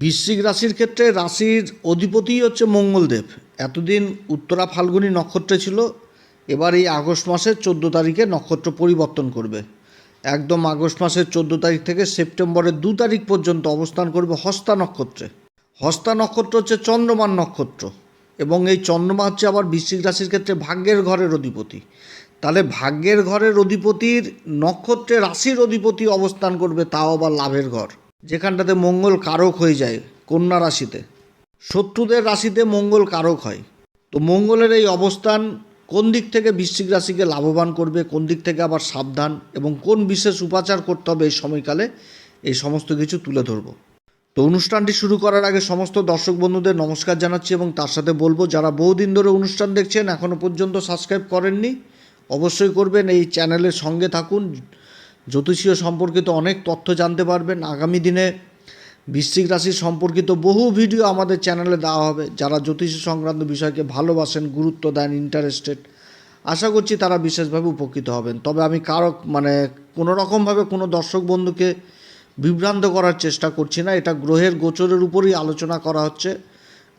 বৃশ্চিক রাশির ক্ষেত্রে রাশির অধিপতিই হচ্ছে মঙ্গলদেব। এতদিন উত্তরা ফাল্গুনী নক্ষত্রে ছিল, এবার এই আগস্ট মাসের চোদ্দ তারিখে নক্ষত্র পরিবর্তন করবে। একদম আগস্ট মাসের চোদ্দ তারিখ থেকে সেপ্টেম্বরের দু তারিখ পর্যন্ত অবস্থান করবে হস্তা নক্ষত্রে। হস্তা নক্ষত্র হচ্ছে চন্দ্রমান নক্ষত্র এবং এই চন্দ্রমা হচ্ছে আবার বৃশ্চিক রাশির ক্ষেত্রে ভাগ্যের ঘরের অধিপতি। তাহলে ভাগ্যের ঘরের অধিপতির নক্ষত্রে রাশির অধিপতি অবস্থান করবে, তাও আবার লাভের ঘর। যেখানটাতে মঙ্গল কারক হয়ে যায়, কন্যা রাশিতে। শত্রুদের রাশিতে মঙ্গল কারক হয়। তো মঙ্গলের এই অবস্থান কোন দিক থেকে বৃশ্চিক রাশিকে লাভবান করবে, কোন দিক থেকে আবার সাবধান এবং কোন বিশেষ উপাচার করতে হবে এই সময়কালে, এই সমস্ত কিছু তুলে ধরবো। তো অনুষ্ঠানটি শুরু করার আগে সমস্ত দর্শক বন্ধুদের নমস্কার জানাচ্ছি এবং তার সাথে বলব, যারা বহুদিন ধরে অনুষ্ঠান দেখছেন এখনও পর্যন্ত সাবস্ক্রাইব করেননি, অবশ্যই করবেন। এই চ্যানেলের সঙ্গে থাকুন। জ্যোতিষীয় সম্পর্কিত অনেক তথ্য জানতে পারবেন। আগামী দিনে বৃশ্চিক রাশি সম্পর্কিত বহু ভিডিও আমাদের চ্যানেলে দেওয়া হবে। যারা জ্যোতিষী সংক্রান্ত বিষয়কে ভালোবাসেন, গুরুত্ব দেন ইন্টারেস্টেড আশা করছি তারা বিশেষভাবে উপকৃত হবেন। তবে আমি কারও মানে কোনো রকমভাবে কোনো দর্শক বন্ধুকে বিভ্রান্ত করার চেষ্টা করছি না। এটা গ্রহের গোচরের উপরই আলোচনা করা হচ্ছে।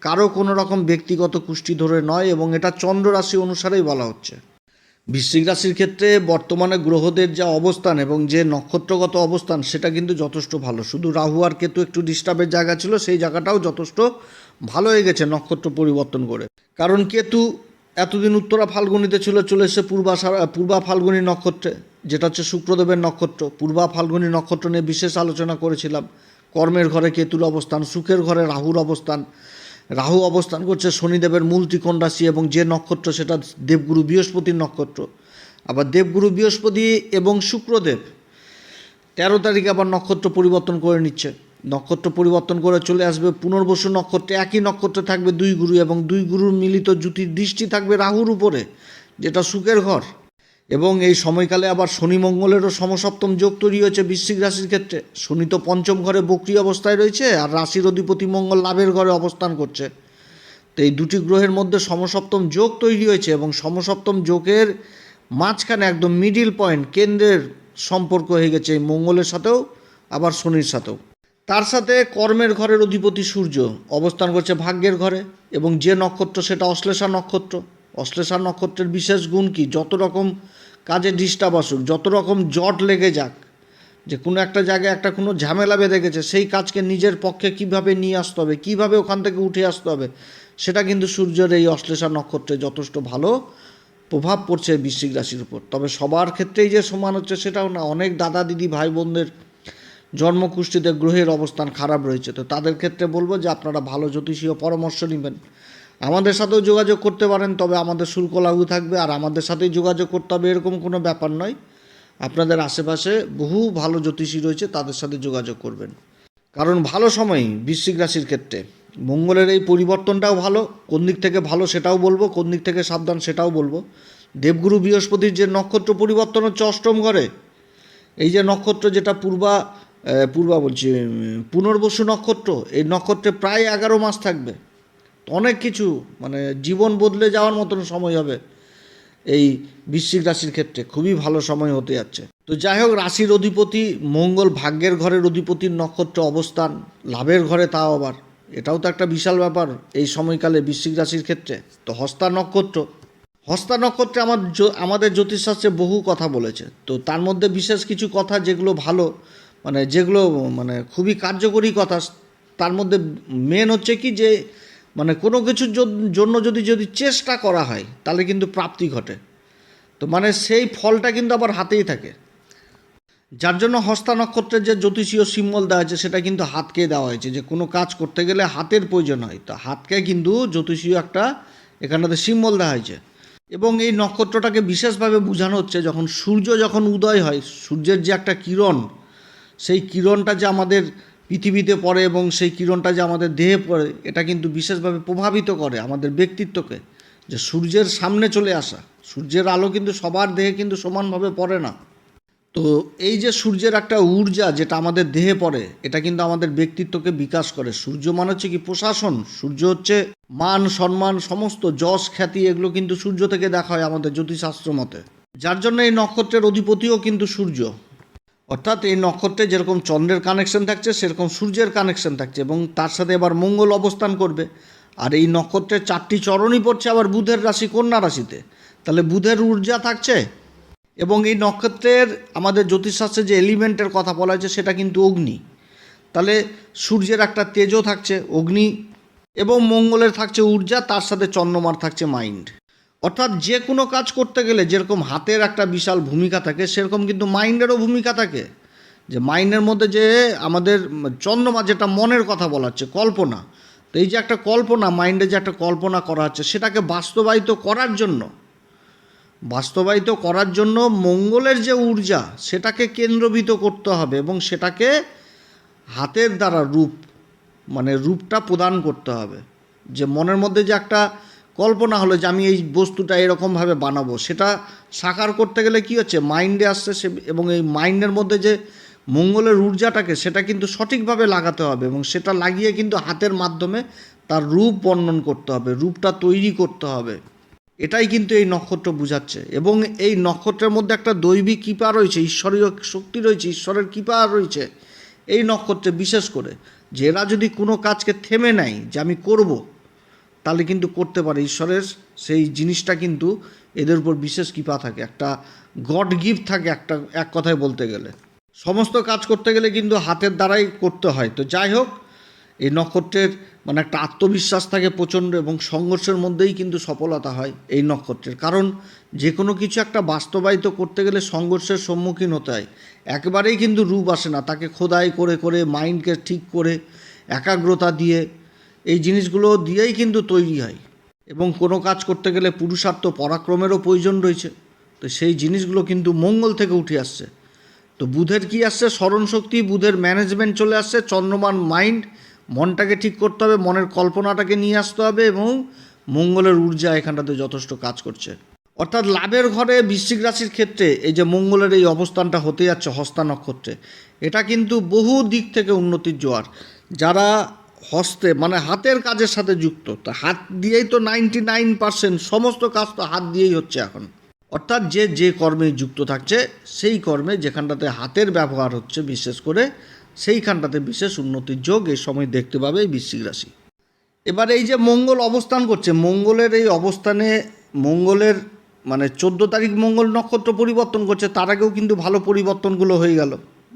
কারও কোনো রকম ব্যক্তিগত কুষ্টি ধরে নয় এবং এটা চন্দ্র রাশি অনুসারেই বলা হচ্ছে। বৃশ্চিক রাশির ক্ষেত্রে বর্তমানে গ্রহদের যা অবস্থান এবং যে নক্ষত্রগত অবস্থান, সেটা কিন্তু যথেষ্ট ভালো। শুধু রাহু আর কেতু একটু ডিস্টার্বের জায়গা ছিল, সেই জায়গাটাও যথেষ্ট ভালো হয়ে গেছে নক্ষত্র পরিবর্তন করে। কারণ কেতু এতদিন উত্তরা ফাল্গুনিতে ছিল, চলে এসে পূর্বা পূর্বা ফাল্গুনি নক্ষত্রে, যেটা হচ্ছে শুক্রদেবের নক্ষত্র। পূর্বা ফাল্গুনি নক্ষত্র নিয়ে বিশেষ আলোচনা করেছিলাম। কর্মের ঘরে কেতুর অবস্থান, সুখের ঘরে রাহুর অবস্থান। রাহু অবস্থান করছে, শনিদেবের মূল ত্রিকোণ রাশি এবং যে নক্ষত্র সেটা দেবগুরু বৃহস্পতির নক্ষত্র। আবার দেবগুরু বৃহস্পতি এবং শুক্রদেব তেরো তারিখে আবার নক্ষত্র পরিবর্তন করে নিচ্ছে। নক্ষত্র পরিবর্তন করে চলে আসবে, পুনর্বসু নক্ষত্রে, একই নক্ষত্রে থাকবে দুই গুরু এবং দুই গুরুর মিলিত জুতির দৃষ্টি থাকবে রাহুর উপরে, যেটা সুখের ঘর। এবং এই সময়কালে আবার শনি মঙ্গলেরও সমসপ্তম যোগ তৈরি হয়েছে বৃশ্চিক রাশির ক্ষেত্রে। শনি তো পঞ্চম ঘরে বক্রি অবস্থায় রয়েছে আর রাশির অধিপতি মঙ্গল লাভের ঘরে অবস্থান করছে। তো এই দুটি গ্রহের মধ্যে সমসপ্তম যোগ তৈরি হয়েছে এবং সমসপ্তম যোগের মাঝখানে একদম মিডিল পয়েন্ট কেন্দ্রের সম্পর্ক হয়ে গেছে এই মঙ্গলের সাথেও, আবার শনির সাথেও। তার সাথে কর্মের ঘরের অধিপতি সূর্য অবস্থান করছে ভাগ্যের ঘরে এবং যে নক্ষত্র সেটা অশ্লেষা নক্ষত্র। অশ্লেষা নক্ষত্রের বিশেষ গুণ কি? যত রকম কাজে ডিস্টার্ব আসুক, যত রকম জট লেগে যাক, যে কোনো একটা জায়গায় একটা কোনো ঝামেলা বেঁধে গেছে, সেই কাজকে নিজের পক্ষে কীভাবে নিয়ে আসতে হবে, কীভাবে ওখান থেকে উঠে আসতে হবে, সেটা কিন্তু সূর্যের এই অশ্লেষা নক্ষত্রে যথেষ্ট ভালো প্রভাব পড়ছে বৃশ্চিক রাশির উপর। তবে সবার ক্ষেত্রেই যে সমান হচ্ছে সেটাও না, অনেক দাদা দিদি ভাই বোনদের জন্মকুষ্ঠিতে গ্রহের অবস্থান খারাপ রয়েছে, তো তাদের ক্ষেত্রে বলব যে আপনারা ভালো জ্যোতিষীয় পরামর্শ নেবেন। আমাদের সাথেও যোগাযোগ করতে পারেন, তবে আমাদের শুল্ক লাগু থাকবে আর আমাদের সাথেই যোগাযোগ করতে হবে এরকম কোনো ব্যাপার নয়। আপনাদের আশেপাশে বহু ভালো জ্যোতিষী রয়েছে, তাদের সাথে যোগাযোগ করবেন। কারণ ভালো সময় বৃশ্চিক রাশির ক্ষেত্রে। মঙ্গলের এই পরিবর্তনটাও ভালো, কোন দিক থেকে ভালো সেটাও বলব, কোন দিক থেকে সাবধান সেটাও বলব। দেবগুরু বৃহস্পতির যে নক্ষত্র পরিবর্তন হচ্ছে অষ্টম ঘরে। এই যে নক্ষত্র যেটা পূর্বা পূর্বা বলছি পুনর্বসু নক্ষত্র, এই নক্ষত্রে প্রায় এগারো মাস থাকবে। অনেক কিছু মানে জীবন বদলে যাওয়ার মতন সময় হবে এই বৃশ্চিক রাশির ক্ষেত্রে। খুবই ভালো সময় হতে যাচ্ছে। তো যাই হোক, রাশির অধিপতি, মঙ্গল ভাগ্যের ঘরের অধিপতির নক্ষত্র অবস্থান, লাভের ঘরে তাও আবার। এটাও তো একটা বিশাল ব্যাপার এই সময়কালে বৃশ্চিক রাশির ক্ষেত্রে। তো হস্তা নক্ষত্র, হস্তা নক্ষত্রে আমার আমাদের জ্যোতিষশাস্ত্রে বহু কথা বলেছে। তো তার মধ্যে বিশেষ কিছু কথা যেগুলো ভালো মানে যেগুলো মানে খুবই কার্যকরী কথা, তার মধ্যে মেন হচ্ছে কি যে মানে কোনো কিছুর জন্য যদি যদি চেষ্টা করা হয়, তাহলে কিন্তু প্রাপ্তি ঘটে। তো মানে সেই ফলটা কিন্তু আবার হাতেই থাকে। যার জন্য হস্তা নক্ষত্রের যে জ্যোতিষীয় সিম্বল দেওয়া হয়েছে, সেটা কিন্তু হাতকে দেওয়া হয়েছে। যে কোনো কাজ করতে গেলে হাতের প্রয়োজন হয়। তো হাতকে কিন্তু জ্যোতিষীয় একটা এখানটাতে সিম্বল দেওয়া হয়েছে। এবং এই নক্ষত্রটাকে বিশেষভাবে বোঝানো হচ্ছে, যখন সূর্য যখন উদয় হয়, সূর্যের যে একটা কিরণ, সেই কিরণটা যে আমাদের পৃথিবীতে পড়ে এবং সেই কিরণটা যে আমাদের দেহে পড়ে, এটা কিন্তু বিশেষভাবে প্রভাবিত করে আমাদের ব্যক্তিত্বকে। যে সূর্যের সামনে চলে আসা, সূর্যের আলো কিন্তু সবার দেহে কিন্তু সমানভাবে পড়ে না। তো এই যে সূর্যের একটা ঊর্জা যেটা আমাদের দেহে পড়ে, এটা কিন্তু আমাদের ব্যক্তিত্বকে বিকাশ করে। সূর্য মানে হচ্ছে কি প্রশাসন, সূর্য হচ্ছে মান, সম্মান, সমস্ত যশ, খ্যাতি, এগুলো কিন্তু সূর্য থেকে দেখা হয় আমাদের জ্যোতিষশাস্ত্র মতে। যার জন্য এই নক্ষত্রের অধিপতিও কিন্তু সূর্য। অর্থাৎ এই নক্ষত্রে যেরকম চন্দ্রের কানেকশন থাকছে, সেরকম সূর্যের কানেকশন থাকছে এবং তার সাথে এবার মঙ্গল অবস্থান করবে। আর এই নক্ষত্রের চারটি চরণই পড়ছে আবার বুধের রাশি, কন্যা রাশিতে। তাহলে বুধের ঊর্জা থাকছে এবং এই নক্ষত্রের আমাদের জ্যোতিষশাস্ত্রে যে এলিমেন্টের কথা বলা হয়েছে, সেটা কিন্তু অগ্নি। তাহলে সূর্যের একটা তেজও থাকছে, অগ্নি এবং মঙ্গলের থাকছে ঊর্জা, তার সাথে চন্দ্রমার থাকছে মাইন্ড অর্থাৎ যে কোনো কাজ করতে গেলে যেরকম হাতের একটা বিশাল ভূমিকা থাকে, সেরকম কিন্তু মাইন্ডেরও ভূমিকা থাকে। যে মাইন্ডের মধ্যে যে আমাদের চন্দ্রমা যেটা মনের কথা বলা হচ্ছে কল্পনা, তো এই যে একটা কল্পনা, মাইন্ডে যে একটা কল্পনা করা হচ্ছে, সেটাকে বাস্তবায়িত করার জন্য, বাস্তবায়িত করার জন্য মঙ্গলের যে ঊর্জা, সেটাকে কেন্দ্রবিত করতে হবে এবং সেটাকে হাতের দ্বারা রূপ মানে রূপটা প্রদান করতে হবে। যে মনের মধ্যে যে একটা কল্পনা হলো যে আমি এই বস্তুটা এরকমভাবে বানাবো। সেটা সাকার করতে গেলে কি হচ্ছে? মাইন্ডে আসছে সে, এবং এই মাইন্ডের মধ্যে যে মঙ্গলের ঊর্জাটাকে, সেটা কিন্তু সঠিকভাবে লাগাতে হবে এবং সেটা লাগিয়ে কিন্তু হাতের মাধ্যমে তার রূপ বর্ণন করতে হবে, রূপটা তৈরি করতে হবে। এটাই কিন্তু এই নক্ষত্র বোঝাচ্ছে এবং এই নক্ষত্রের মধ্যে একটা দৈবিক কৃপা রয়েছে, ঈশ্বরীয় শক্তি রয়েছে, ঈশ্বরের কৃপা রয়েছে এই নক্ষত্রে বিশেষ করে। যে এরা যদি কোনো কাজকে থেমে নেয় যে আমি করব তাহলে কিন্তু করতে পারে। ঈশ্বরের সেই জিনিসটা কিন্তু এদের উপর বিশেষ কৃপা থাকে। একটা গড গিফট থাকে একটা, এক কথায় বলতে গেলে। সমস্ত কাজ করতে গেলে কিন্তু হাতের দ্বারাই করতে হয়। তো যাই হোক, এই নক্ষত্রের মানে একটা আত্মবিশ্বাস থাকে প্রচণ্ড এবং সংঘর্ষের মধ্যেই কিন্তু সফলতা হয় এই নক্ষত্রের। কারণ যে কোনো কিছু একটা বাস্তবায়িত করতে গেলে সংঘর্ষের সম্মুখীন হতে হয়। একেবারেই কিন্তু রূপ আসে না। তাকে খোদাই করে করে মাইন্ডকে ঠিক করে, একাগ্রতা দিয়ে এই জিনিসগুলো দিয়েই কিন্তু তৈরি হয়। এবং কোনো কাজ করতে গেলে পুরুষার্থ পরাক্রমেরও প্রয়োজন রয়েছে। তো সেই জিনিসগুলো কিন্তু মঙ্গল থেকে উঠে আসছে। তো বুধের কি আসছে? স্মরণ শক্তি, বুধের ম্যানেজমেন্ট চলে আসছে। চন্দ্রমান মাইন্ড মনটাকে ঠিক করতে হবে, মনের কল্পনাটাকে নিয়ে আসতে হবে এবং মঙ্গলের ঊর্জা এখানটাতে যথেষ্ট কাজ করছে। অর্থাৎ লাভের ঘরে বৃশ্চিক রাশির ক্ষেত্রে এই যে মঙ্গলের এই অবস্থানটা হতে যাচ্ছে হস্তা নক্ষত্রে এটা কিন্তু বহু দিক থেকে উন্নতির জোয়ার। যারা হস্তে মানে হাতের কাজের সাথে যুক্ত। তা হাত দিয়েই তো নাইনটি নাইন পার্সেন্ট সমস্ত কাজ তো হাত দিয়েই হচ্ছে এখন। অর্থাৎ যে যে কর্মে যুক্ত থাকছে, সেই কর্মে যেখানটাতে হাতের ব্যবহার হচ্ছে বিশেষ করে, সেইখানটাতে বিশেষ উন্নতির যোগ এই সময় দেখতে পাবে এই বৃশ্চিক রাশি। এবার এই যে মঙ্গল অবস্থান করছে, মঙ্গলের এই অবস্থানে, মঙ্গলের মানে চোদ্দ তারিখ মঙ্গল নক্ষত্র পরিবর্তন করছে, তার আগেও কিন্তু ভালো পরিবর্তনগুলো হয়ে গেল।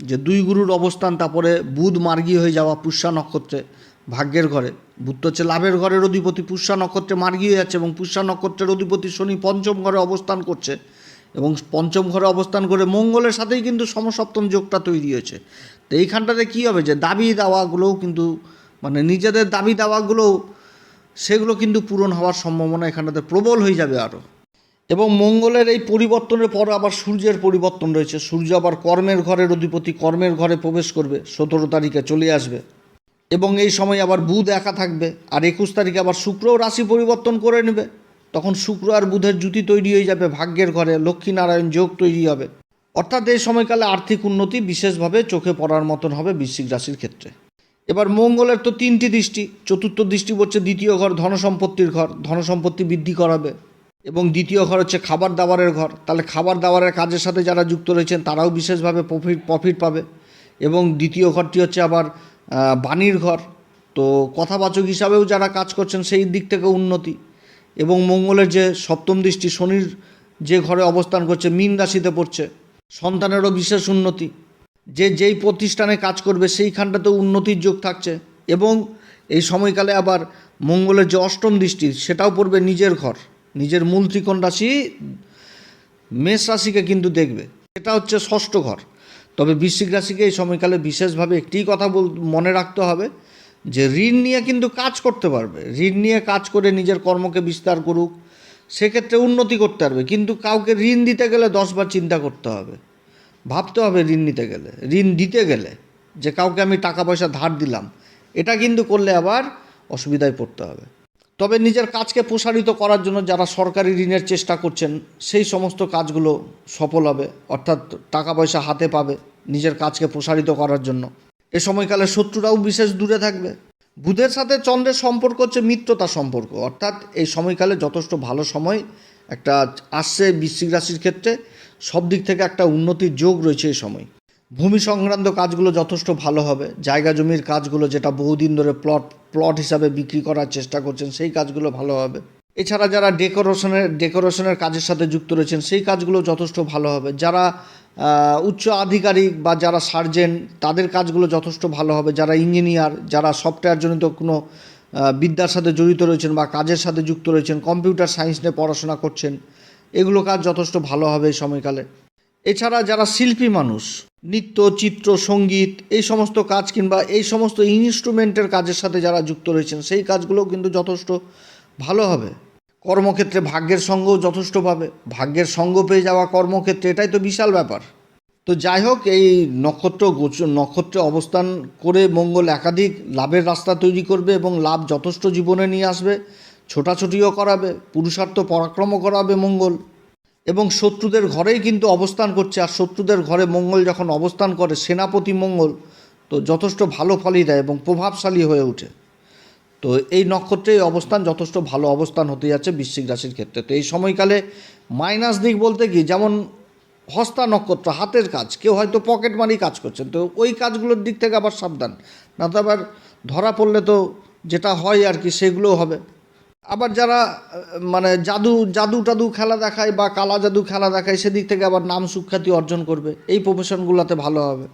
যে দুই গুরুর অবস্থান, তারপরে বুধ মার্গী হয়ে যাওয়া পুষ্যা নক্ষত্রে ভাগ্যের ঘরে। তো হচ্ছে লাভের ঘরের অধিপতি। পুষ্যা নক্ষত্রে মার্গী হয়ে যাচ্ছে এবং পুষ্যা নক্ষত্রের অধিপতি শনি পঞ্চম ঘরে অবস্থান করছে এবং পঞ্চম ঘরে অবস্থান করে মঙ্গলের সাথেই কিন্তু সমসপ্তম যোগটা তৈরি হয়েছে। তো এইখানটাতে কী হবে যে দাবি দাওয়াগুলোও কিন্তু মানে নিজেদের দাবি দাওয়াগুলোও সেগুলো কিন্তু পূরণ হওয়ার সম্ভাবনা এখানটাতে প্রবল হয়ে যাবে আরও। এবং মঙ্গলের এই পরিবর্তনের পর আবার সূর্যের পরিবর্তন রয়েছে। সূর্য আবার কর্মের ঘরের অধিপতি, কর্মের ঘরে প্রবেশ করবে। সতেরো তারিখে চলে আসবে। এবং এই সময় আবার বুধ একা থাকবে, আর একুশ তারিখে আবার শুক্রও রাশি পরিবর্তন করে নেবে। তখন শুক্র আর বুধের জুতি তৈরি হয়ে যাবে ভাগ্যের ঘরে, লক্ষ্মীনারায়ণ যোগ তৈরি হবে। অর্থাৎ এই সময়কালে আর্থিক উন্নতি বিশেষভাবে চোখে পড়ার মতন হবে বৃশ্চিক রাশির ক্ষেত্রে। এবার মঙ্গলের তো তিনটি দৃষ্টি, চতুর্থ দৃষ্টি হচ্ছে দ্বিতীয় ঘর, ধনসম্পত্তির ঘর, ধনসম্পত্তি বৃদ্ধি করাবে। এবং দ্বিতীয় ঘর হচ্ছে খাবার দাবারের ঘর, তাহলে খাবার দাবারের কাজের সাথে যারা যুক্ত রয়েছেন, তারাও বিশেষভাবে প্রফিট প্রফিট পাবে। এবং দ্বিতীয় ঘরটি হচ্ছে আবার বাণীর ঘর। তো কথাবাচক হিসাবেও যারা কাজ করছেন সেই দিক থেকে উন্নতি। এবং মঙ্গলের যে সপ্তম দৃষ্টি, শনির যে ঘরে অবস্থান করছে, মীন রাশিতে পড়ছে, সন্তানেরও বিশেষ উন্নতি। যে যেই প্রতিষ্ঠানে কাজ করবে, সেইখানটাতেও উন্নতির যোগ থাকছে। এবং এই সময়কালে আবার মঙ্গলের যে অষ্টম দৃষ্টি, সেটাও পড়বে নিজের ঘর। নিজের মূল ত্রিকোণ রাশি, মেষ রাশিকে কিন্তু দেখবে। এটা হচ্ছে ষষ্ঠ ঘর। তবে বৃশ্চিক রাশিকে এই সময়কালে বিশেষভাবে একটি কথা বল, মনে রাখতে হবে যে ঋণ নিয়ে কিন্তু কাজ করতে পারবে। ঋণ নিয়ে কাজ করে নিজের কর্মকে বিস্তার করুক, সেক্ষেত্রে উন্নতি করতে পারবে। কিন্তু কাউকে ঋণ দিতে গেলে দশবার চিন্তা করতে হবে। ভাবতে হবে ঋণ নিতে গেলে। ঋণ দিতে গেলে যে কাউকে আমি টাকা পয়সা ধার দিলাম, এটা কিন্তু করলে আবার অসুবিধায় পড়তে হবে। তবে নিজের কাজকে প্রসারিত করার জন্য যারা সরকারি ঋণের চেষ্টা করছেন, সেই সমস্ত কাজগুলো সফল হবে, অর্থাৎ টাকা পয়সা হাতে পাবে নিজের কাজকে প্রসারিত করার জন্য। এ সময়কালে শত্রুরাও বিশেষ দূরে থাকবে। বুধের সাথে চন্দ্রের সম্পর্ক হচ্ছে মিত্রতা সম্পর্ক, অর্থাৎ এই সময়কালে যথেষ্ট ভালো সময় একটা আসছে বৃশ্চিক রাশির ক্ষেত্রে। সব দিক থেকে একটা উন্নতির যোগ রয়েছে এই সময়। ভূমি সংক্রান্ত কাজগুলো যথেষ্ট ভালো হবে। জায়গা জমির কাজগুলো যেটা বহুদিন ধরে প্লট প্লট হিসাবে বিক্রি করার চেষ্টা করছেন, সেই কাজগুলো ভালো হবে। এছাড়া যারা ডেকোরেশনের ডেকোরেশনের কাজের সাথে যুক্ত রয়েছেন, সেই কাজগুলো যথেষ্ট ভালো হবে। যারা উচ্চ আধিকারিক বা যারা সার্জেন তাদের কাজগুলো যথেষ্ট ভালো হবে। যারা ইঞ্জিনিয়ার যারা সফটওয়্যারজনিত কোনো বিদ্যার সাথে জড়িত রয়েছেন বা কাজের সাথে যুক্ত রয়েছেন কম্পিউটার সায়েন্স নিয়ে পড়াশোনা করছেন, এগুলো কাজ যথেষ্ট ভালো হবে এই সময়কালে। এছাড়া যারা শিল্পী মানুষ, নৃত্য, চিত্র, সংগীত, এই সমস্ত কাজ কিংবা এই সমস্ত ইনস্ট্রুমেন্টের কাজের সাথে যারা যুক্ত রয়েছেন, সেই কাজগুলোও কিন্তু যথেষ্ট ভালো হবে। কর্মক্ষেত্রে ভাগ্যের সঙ্গও যথেষ্ট পাবে। ভাগ্যের সঙ্গ পেয়ে যাওয়া কর্মক্ষেত্রে এটাই তো বিশাল ব্যাপার। তো যাই হোক, এই নক্ষত্র গোচ- নক্ষত্রে অবস্থান করে মঙ্গল একাধিক লাভের রাস্তা তৈরি করবে এবং লাভ যথেষ্ট জীবনে নিয়ে আসবে। ছোটাছুটিও করাবে, পুরুষার্থ পরাক্রমও করাবে মঙ্গল। এবং শত্রুদের ঘরেই কিন্তু অবস্থান করছে। আর শত্রুদের ঘরে মঙ্গল যখন অবস্থান করে, সেনাপতি মঙ্গল তো যথেষ্ট ভালো ফলই দেয় এবং প্রভাবশালী হয়ে ওঠে। তো এই নক্ষত্রে অবস্থান যথেষ্ট ভালো অবস্থান হতে যাচ্ছে বৃশ্চিক রাশির ক্ষেত্রে। তো এই সময়কালে মাইনাস দিক বলতে কি? যেমন হস্তা নক্ষত্র, হাতের কাজ। কেউ হয়তো পকেট মারি কাজ করছেন। তো ওই কাজগুলোর দিক থেকে আবার সাবধান। না তো আবার ধরা পড়লে তো যেটা হয় আর কি, সেগুলোও হবে। আবার যারা মানে জাদু জাদু টাদু খেলা দেখায় বা কালা জাদু খেলা দেখায়, সেদিক থেকে আবার নাম সুখ্যাতি অর্জন করবে। এই প্রফেশনগুলোতে ভালো হবে।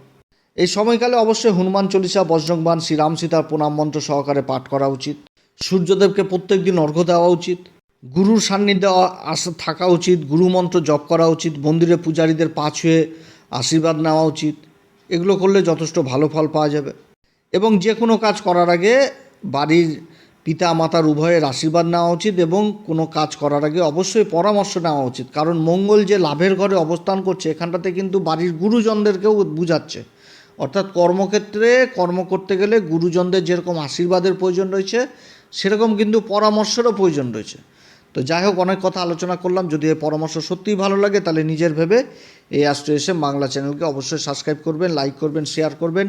এই সময়কালে অবশ্যই হনুমান চল্লিশা বজ্রংবান শ্রীরাম সীতার প্রণাম মন্ত্র সহকারে পাঠ করা উচিত। সূর্যদেবকে প্রত্যেক দিন অর্ঘ্য দেওয়া উচিত। গুরুর সান্নিধ্যে আসা, থাকা উচিত। গুরু মন্ত্র জপ করা উচিত। মন্দিরে পূজারীদের পা ছুঁয়ে আশীর্বাদ নেওয়া উচিত। এগুলো করলে যথেষ্ট ভালো ফল পাওয়া যাবে। এবং যে কোনো কাজ করার আগে বাড়ির পিতা মাতার উভয়ের আশীর্বাদ নেওয়া উচিত এবং কোনো কাজ করার আগে অবশ্যই পরামর্শ নেওয়া উচিত। কারণ মঙ্গল যে লাভের ঘরে অবস্থান করছে, এখানটাতে কিন্তু বাড়ির গুরুজনদেরকেও বুঝাচ্ছে। অর্থাৎ কর্মক্ষেত্রে কর্ম করতে গেলে গুরুজনদের যেরকম আশীর্বাদের প্রয়োজন রয়েছে, সেরকম কিন্তু পরামর্শেরও প্রয়োজন রয়েছে। তো যাই হোক, অনেক কথা আলোচনা করলাম। যদি এই পরামর্শ সত্যিই ভালো লাগে, তাহলে নিজের ভেবে এই অ্যাস্ট্রো এসে বাংলা চ্যানেলকে অবশ্যই সাবস্ক্রাইব করবেন, লাইক করবেন, শেয়ার করবেন।